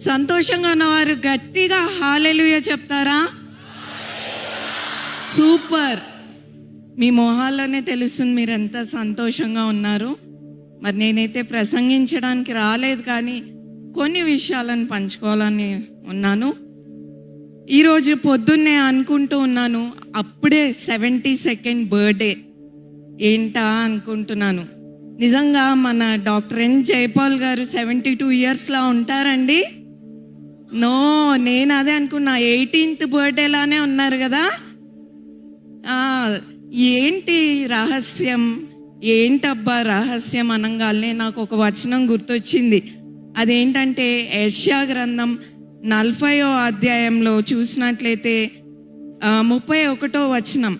సంతోషంగా ఉన్నవారు గట్టిగా హాలెలుయ చెప్తారా? సూపర్. మీ మొహాల్లోనే తెలుస్తుంది మీరు ఎంత సంతోషంగా ఉన్నారు. మరి నేనైతే ప్రసంగించడానికి రాలేదు కానీ కొన్ని విషయాలను పంచుకోవాలని ఉన్నాను. ఈరోజు పొద్దున్నే అనుకుంటూ ఉన్నాను అప్పుడే సెవెంటీ సెకండ్ బర్త్డే. ఏంటా అనుకుంటున్నాను. నిజంగా మన డాక్టర్ ఎన్ జైపాల్ గారు సెవెంటీ టూ ఇయర్స్లా ఉంటారండి? నో నేను అదే అనుకున్నా. ఎయిటీన్త్ బర్త్డేలానే ఉన్నారు కదా. ఏంటి రహస్యం? ఏంటబ్బా రహస్యం అనగానే నాకు ఒక వచనం గుర్తొచ్చింది. అదేంటంటే యష్యా గ్రంథం నలభయో అధ్యాయంలో చూసినట్లయితే ముప్పై ఒకటో వచనం.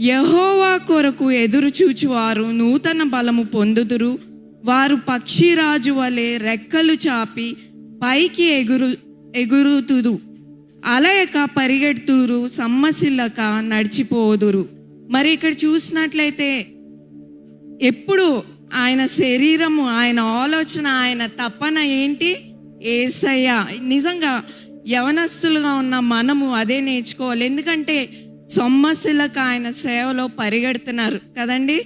యహోవా కొరకు ఎదురు చూచువారు నూతన బలము పొందుదురు. వారు పక్షిరాజు వలె రెక్కలు చాపి పైకి ఎగురు ఎగురుతుదు. అలయక పరిగెడుతురు సమ్మసిల్లక నడిచిపోదురు. మరి ఇక్కడ చూసినట్లయితే ఎప్పుడు ఆయన శరీరము ఆయన ఆలోచన ఆయన తపన ఏంటి? ఏసయ్య. నిజంగా యవనస్తులుగా ఉన్న మనము అదే నేర్చుకోవాలి. ఎందుకంటే సొమ్మసులకు ఆయన సేవలో పరిగెడుతున్నారు కదండి?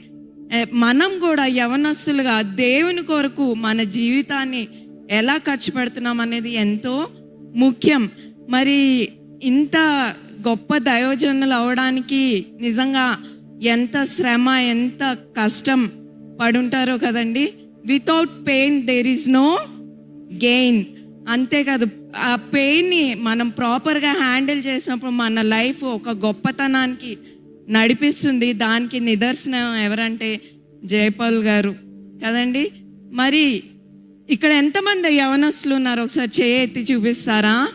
మనం కూడా యవనస్తులుగా దేవుని కొరకు మన జీవితాన్ని ఎలా ఖర్చు పెడుతున్నాం అనేది ఎంతో ముఖ్యం. మరి ఇంత గొప్ప దయోజనులు అవడానికి నిజంగా ఎంత శ్రమ ఎంత కష్టం పడుంటారో కదండి. Without pain there is no gain అంతేకాదు ఆ పెయిన్ని మనం ప్రాపర్గా హ్యాండిల్ చేసినప్పుడు మన లైఫ్ ఒక గొప్పతనానికి నడిపిస్తుంది. దానికి నిదర్శనం ఎవరంటే జయపాల్ గారు. కదండి. మరి ఇక్కడ ఎంతమంది యవనస్తులు ఉన్నారు? ఒకసారి చేయి ఎత్తి చూపిస్తారా?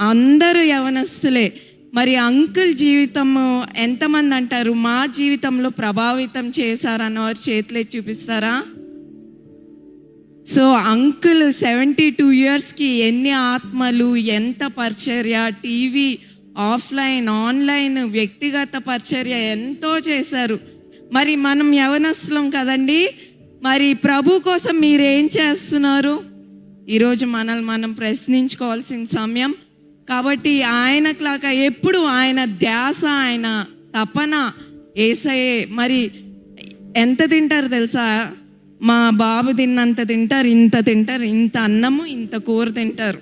అందరూ యవనస్తులే. మరి అంకుల్ జీవితం ఎంతమంది అంటారు? మా జీవితంలో ప్రభావితం చేశారన్న వారు చేతులే చూపిస్తారా? సో అంకుల్ సెవెంటీ టూ ఇయర్స్కి ఎన్ని ఆత్మలు ఎంత పరిచర్య? టీవీ ఆఫ్లైన్ ఆన్లైన్ వ్యక్తిగత పరిచర్య ఎంతో చేశారు. మరి మనం యవనస్తులం కదండీ? మరి ప్రభు కోసం మీరు ఏం చేస్తున్నారు? ఈరోజు మనల్ని మనం ప్రశ్నించుకోవాల్సిన సమయం. కాబట్టి ఆయన క్లాక ఎప్పుడు ఆయన ధ్యాస ఆయన తపన ఏసయే మరి ఎంత తింటారు తెలుసా? మా బాబు తిన్నంత తింటారు ఇంత తింటారు ఇంత అన్నము ఇంత కూర తింటారు.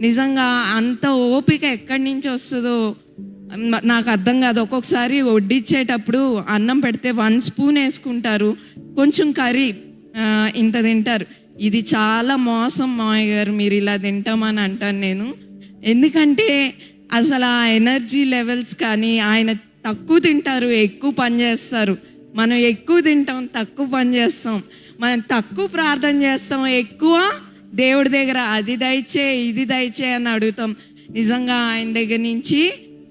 నిజంగా అంత ఓపిక ఎక్కడి నుంచి వస్తుందో నాకు అర్థం కాదు. ఒక్కొక్కసారి వడ్డిచ్చేటప్పుడు అన్నం పెడితే వన్ స్పూన్ వేసుకుంటారు. కొంచెం కర్రీ ఇంత తింటారు. ఇది చాలా మోసం మామయ్య గారు మీరు ఇలా తింటామని అంటాను నేను. ఎందుకంటే అసలు ఆ ఎనర్జీ లెవెల్స్ కానీ ఆయన తక్కువ తింటారు ఎక్కువ పని చేస్తారు. మనం ఎక్కువ తింటాం తక్కువ పని చేస్తాం. మనం తక్కువ ప్రార్థన చేస్తాం ఎక్కువ దేవుడి దగ్గర అది దయచే ఇది దయచే అని అడుగుతాం. నిజంగా ఆయన దగ్గర నుంచి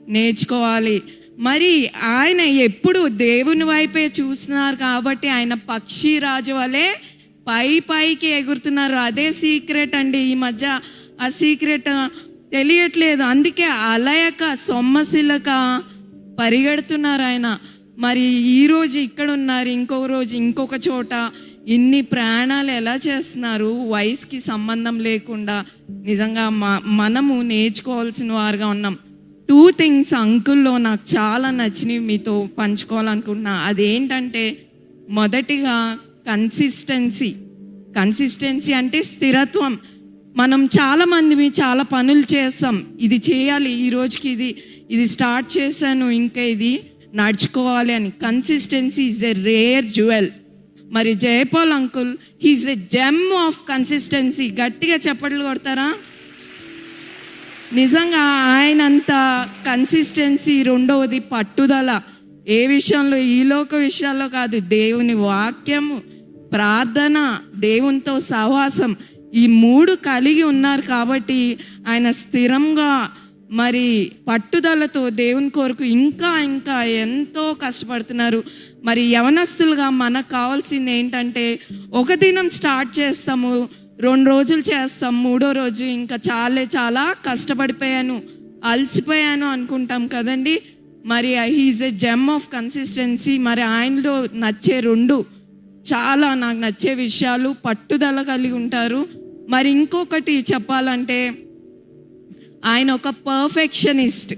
నేర్చుకోవాలి. మరి ఆయన ఎప్పుడు దేవుని వైపే చూస్తున్నారు కాబట్టి ఆయన పక్షి రాజు వలె పై పైకి ఎగురుతున్నారు. అదే సీక్రెట్ అండి. ఈ మధ్య ఆ సీక్రెట్ తెలియట్లేదు. అందుకే అలయక సొమ్మశిలక పరిగెడుతున్నారు ఆయన. మరి ఈ రోజు ఇక్కడ ఉన్నారు ఇంకొక రోజు ఇంకొక చోట ఇన్ని ప్రయాణాలు ఎలా చేస్తున్నారు? వయసుకి సంబంధం లేకుండా. నిజంగా మ- మనము నేర్చుకోవాల్సిన వారుగా ఉన్నాం. టూ థింగ్స్ అంకుల్లో నాకు చాలా నచ్చినవి మీతో పంచుకోవాలనుకుంటున్నా. అదేంటంటే మొదటిగా కన్సిస్టెన్సీ కన్సిస్టెన్సీ అంటే స్థిరత్వం. మనం చాలామంది చాలా పనులు చేస్తాం. ఇది చేయాలి ఈ రోజుకి ఇది ఇది స్టార్ట్ చేశాను ఇంకా ఇది నడుచుకోవాలి అని. Consistency is a rare jewel మరి Jayapal uncle he's a gem of consistency గట్టిగా చెప్పట్లు కొడతారా? నిజంగా ఆయన అంత కన్సిస్టెన్సీ రెండవది పట్టుదల. ఏ విషయంలో ఈ లోక విషయాల్లో కాదు దేవుని వాక్యము ప్రార్థన దేవునితో సహవాసం ఈ మూడు కలిగి ఉన్నారు కాబట్టి ఆయన స్థిరంగా మరి పట్టుదలతో దేవుని కొరకు ఇంకా ఇంకా ఎంతో కష్టపడుతున్నారు. మరి యవనస్తులుగా మనకు కావాల్సింది ఏంటంటే ఒక దినం స్టార్ట్ చేస్తాము రెండు రోజులు చేస్తాం మూడో రోజు ఇంకా చాలే చాలా కష్టపడిపోయాను అలసిపోయాను అనుకుంటాం కదండి. మరి he's a gem of consistency మరి ఆయనలో నచ్చే రెండు చాలా నాకు నచ్చే విషయాలు పట్టుదల కలిగి ఉంటారు. మరి ఇంకొకటి చెప్పాలంటే ఆయన ఒక పర్ఫెక్షనిస్ట్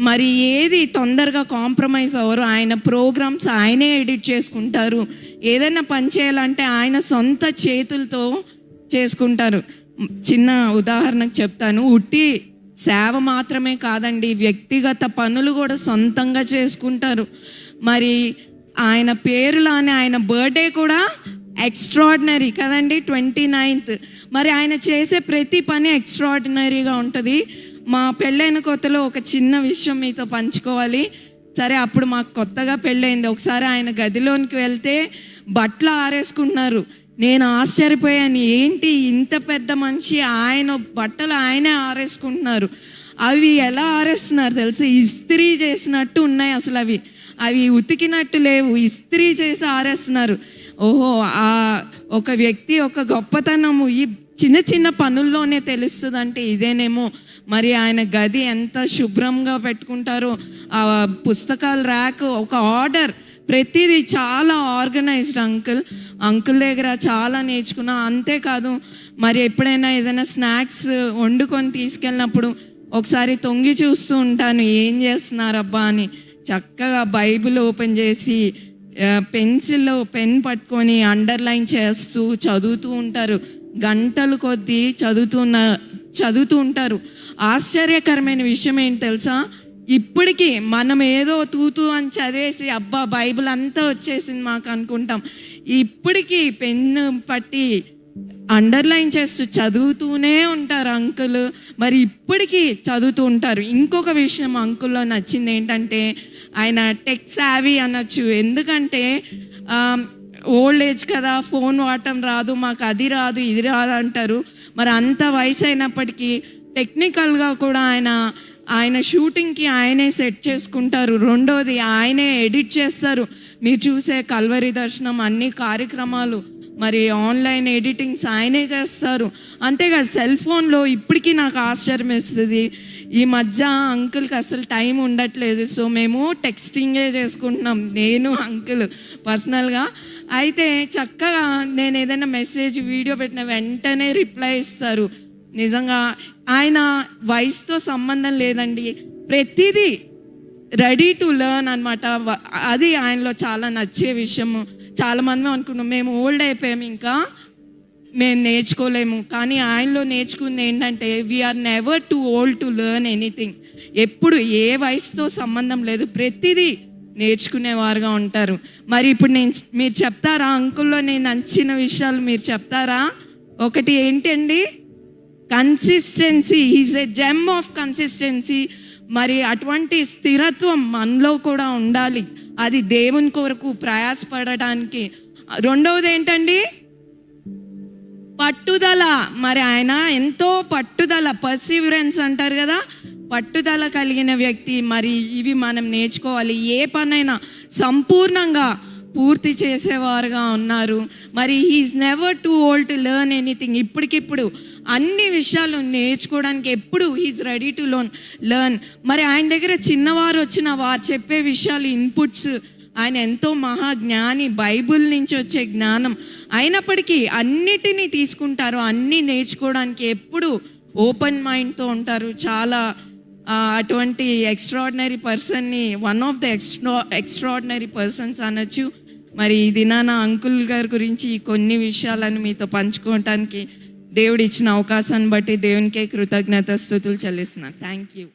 మరి ఏది తొందరగా కాంప్రమైజ్ అవ్వరు. ఆయన ప్రోగ్రామ్స్ ఆయనే ఎడిట్ చేసుకుంటారు. ఏదైనా పని చేయాలంటే ఆయన సొంత చేతులతో చేసుకుంటారు. చిన్న ఉదాహరణకు చెప్తాను. ఉట్టి సేవ మాత్రమే కాదండి వ్యక్తిగత పనులు కూడా సొంతంగా చేసుకుంటారు. మరి ఆయన పేరులానే ఆయన బర్త్డే కూడా ఎక్స్ట్రాడినరీ కదండి ట్వంటీ నైన్త్ మరి ఆయన చేసే ప్రతి పని ఎక్స్ట్రాడినరీగా ఉంటుంది. మా పెళ్ళైన కొత్తలో ఒక చిన్న విషయం మీతో పంచుకోవాలి. సరే అప్పుడు మాకు కొత్తగా పెళ్ళైంది. ఒకసారి ఆయన గదిలోనికి వెళ్తే బట్టలు ఆరేసుకుంటున్నారు. నేను ఆశ్చర్యపోయాను. ఏంటి ఇంత పెద్ద మనిషి? ఆయన బట్టలు ఆయనే ఆరేసుకుంటున్నారు. అవి ఎలా ఆరేస్తున్నారు తెలుసు? ఇస్త్రీ చేసినట్టు ఉన్నాయి అసలు అవి. అవి ఉతికినట్టు లేవు. ఇస్త్రీ చేసి ఆరేస్తున్నారు. ఓహో ఆ ఒక వ్యక్తి ఒక గొప్పతనము ఈ చిన్న చిన్న పనుల్లోనే తెలుస్తుంది అంటే ఇదేనేమో. మరి ఆయన గది ఎంత శుభ్రంగా పెట్టుకుంటారో. ఆ పుస్తకాల ర్యాక్ ఒక ఆర్డర్. ప్రతిదీ చాలా ఆర్గనైజ్డ్ అంకుల్. అంకుల్ దగ్గర చాలా నేర్చుకున్నా. అంతేకాదు మరి ఎప్పుడైనా ఏదైనా స్నాక్స్ వండుకొని తీసుకెళ్ళినప్పుడు ఒకసారి తొంగి చూస్తూ ఉంటాను. ఏం చేస్తున్నారబ్బా అని చక్కగా బైబిల్ ఓపెన్ చేసి పెన్సిల్ పెన్ పట్టుకొని అండర్లైన్ చేస్తూ చదువుతూ ఉంటారు. గంటలు కొద్దీ చదువుతున్న చదువుతూ ఉంటారు. ఆశ్చర్యకరమైన విషయం ఏంటి తెలుసా? ఇప్పటికీ మనం ఏదో తూతూ అని చదివేసి అబ్బా బైబిల్ అంతా వచ్చేసింది మాకు అనుకుంటాం. ఇప్పటికీ పెన్ను పట్టి అండర్లైన్ చేస్తూ చదువుతూనే ఉంటారు అంకుల్. మరి ఇప్పటికీ చదువుతూ ఉంటారు. ఇంకొక విషయం అంకుల్లో నచ్చింది ఏంటంటే ఆయన టెక్ సావీ అనొచ్చు. ఎందుకంటే ఓల్డ్ ఏజ్ కదా ఫోన్ వాడటం రాదు మాకు అది రాదు ఇది రాదు అంటారు. మరి అంత వయసు అయినప్పటికీ టెక్నికల్గా కూడా ఆయన ఆయన షూటింగ్కి ఆయనే సెట్ చేసుకుంటారు. రెండోది ఆయనే ఎడిట్ చేస్తారు. మీరు చూసే కల్వరి దర్శనం అన్ని కార్యక్రమాలు మరి ఆన్లైన్ ఎడిటింగ్స్ ఆయనే చేస్తారు. అంతేకాదు సెల్ ఫోన్లో ఇప్పటికీ నాకు ఆశ్చర్యం వేస్తుంది ఈ మధ్య అంకుల్కి అసలు టైం ఉండట్లేదు. సో మేము టెక్స్టింగే చేసుకుంటున్నాం. నేను అంకుల్ పర్సనల్గా. అయితే చక్కగా నేను ఏదైనా మెసేజ్ వీడియో పెట్టిన వెంటనే రిప్లై ఇస్తారు. నిజంగా ఆయన వయసుతో సంబంధం లేదండి. ప్రతిదీ రెడీ టు లెర్న్ అనమాట అది ఆయనలో చాలా నచ్చే విషయము. చాలా అనుకున్నాం మేము ఓల్డ్ అయిపోయాము ఇంకా మేము నేర్చుకోలేము. కానీ ఆయనలో నేర్చుకుంది ఏంటంటే we're never too old to learn anything ఎప్పుడు ఏ వయసుతో సంబంధం లేదు. ప్రతిదీ నేర్చుకునేవారుగా ఉంటారు. మరి ఇప్పుడు నేను మీరు చెప్తారా? అంకుల్లో నేను నచ్చిన విషయాలు మీరు చెప్తారా? ఒకటి ఏంటండి? Consistency is a gem of consistency మరి అటువంటి స్థిరత్వం మనలో కూడా ఉండాలి. అది దేవుని కొరకు ప్రయాసపడటానికి. రెండవది ఏంటండి పట్టుదల. మరి ఆయన ఎంతో పట్టుదల పర్సివరెన్స్ అంటారు కదా? పట్టుదల కలిగిన వ్యక్తి. మరి ఇవి మనం నేర్చుకోవాలి. ఏ పనైనా సంపూర్ణంగా పూర్తి చేసేవారుగా ఉన్నారు. మరి he's never too old to learn anything ఇప్పటికిప్పుడు అన్ని విషయాలు నేర్చుకోవడానికి ఎప్పుడు he's ready to loan learn మరి ఆయన దగ్గర చిన్నవారు వచ్చిన వారు చెప్పే విషయాలు ఇన్పుట్స్ ఆయన ఎంతో మహాజ్ఞాని బైబుల్ నుంచి వచ్చే జ్ఞానం. అయినప్పటికీ అన్నిటినీ తీసుకుంటారు అన్నీ నేర్చుకోవడానికి ఎప్పుడు ఓపెన్ మైండ్తో ఉంటారు. చాలా అటువంటి ఎక్స్ట్రాడినరీ పర్సన్ని one of the extra extraordinary persons అనొచ్చు. మరి ఈ దినాన అంకుల్ గారి గురించి కొన్ని విషయాలను మీతో పంచుకోవటానికి దేవుడు ఇచ్చిన అవకాశాన్ని బట్టి దేవునికే కృతజ్ఞత స్థుతులు చెల్లిస్తున్నాను. Thank you